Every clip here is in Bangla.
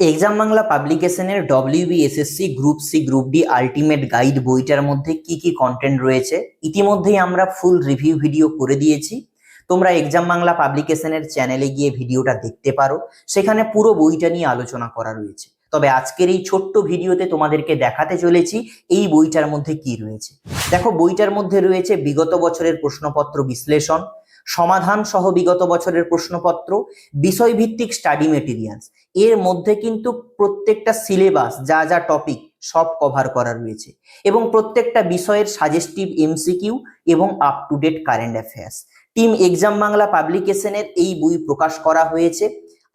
Exam Bangla পাবলিকেশনের WBSSC group C group D ultimate guide বইটার মধ্যে কি কি কন্টেন্ট রয়েছে? ইতিমধ্যেই আমরা ফুল রিভিউ ভিডিও করে দিয়েছি। তোমরা এক্সাম বাংলা পাবলিকেশনের চ্যানেলে গিয়ে ভিডিওটা দেখতে পারো। সেখানে পুরো বইটা নিয়ে আলোচনা করা রয়েছে। তবে আজকের এই ছোট্ট ভিডিওতে তোমাদেরকে দেখাতে চলেছি এই বইটার মধ্যে কি রয়েছে। দেখো, বইটার মধ্যে রয়েছে বিগত বছরের প্রশ্নপত্র বিশ্লেষণ, সমাধান সহ বিগত বছরের প্রশ্নপত্র, বিষয়ভিত্তিক স্টাডি মেটেরিয়ালস এর মধ্যে কিন্তু প্রত্যেকটা সিলেবাস যা যা টপিক সব কভার করা রয়েছে। এবং প্রত্যেকটা বিষয়ের সাজেস্টিভ এমসিকিউ এবং up to date current affairs team exam Bangla পাবলিকেশনের এই বই প্রকাশ করা হয়েছে।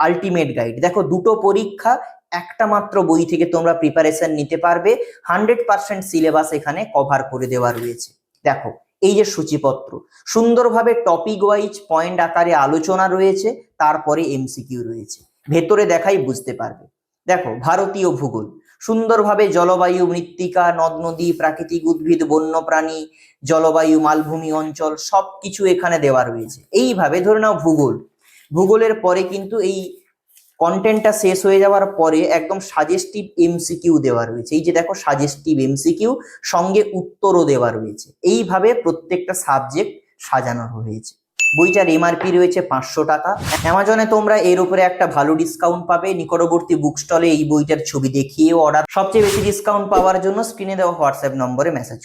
আলটিমেট গাইড দেখো, দুটো পরীক্ষা, একটা মাত্র বই থেকে তোমরা প্রিপারেশন নিতে পারবে। হান্ড্রেড পার্সেন্ট সিলেবাস এখানে কভার করে দেওয়া রয়েছে। দেখো, এই যে সূচিপত্র, সুন্দরভাবে টপিক ওয়াইজ পয়েন্ট আকারে আলোচনা রয়েছে, তারপরে এমসিকিউ রয়েছে। ভেতরে দেখাই বুঝতে পারবে। দেখো, ভারতীয় ভূগোল, সুন্দরভাবে জলবায়ু মৃত্তিকা, নদ, নদী, প্রাকৃতিক উদ্ভিদ, বন্যপ্রাণী, জলবায়ু, মালভূমি অঞ্চল, সবকিছু এখানে দেওয়া রয়েছে। এইভাবে ধরে নাও ভূগোল। ভূগোলের পরে কিন্তু এই কন্টেন্টটা শেষ হয়ে যাওয়ার পরে একদম সাজেস্টিভ এমসিকিউ দেওয়া রয়েছে। এই যে দেখো সাজেস্টিভ এমসিকিউ সঙ্গে উত্তরও দেওয়া রয়েছে। এইভাবে প্রত্যেকটা সাবজেক্ট সাজানো হয়েছে বইটার এমআরপি রয়েছে পাঁচশো টাকা। অ্যামাজনে তোমরা এর উপরে একটা ভালো ডিসকাউন্ট পাবে। নিকটবর্তী বুক স্টলে এই বইটার ছবি দেখিয়েও অর্ডার সবচেয়ে বেশি ডিসকাউন্ট পাওয়ার জন্য স্ক্রিনে দেওয়া হোয়াটসঅ্যাপ নম্বরে মেসেজ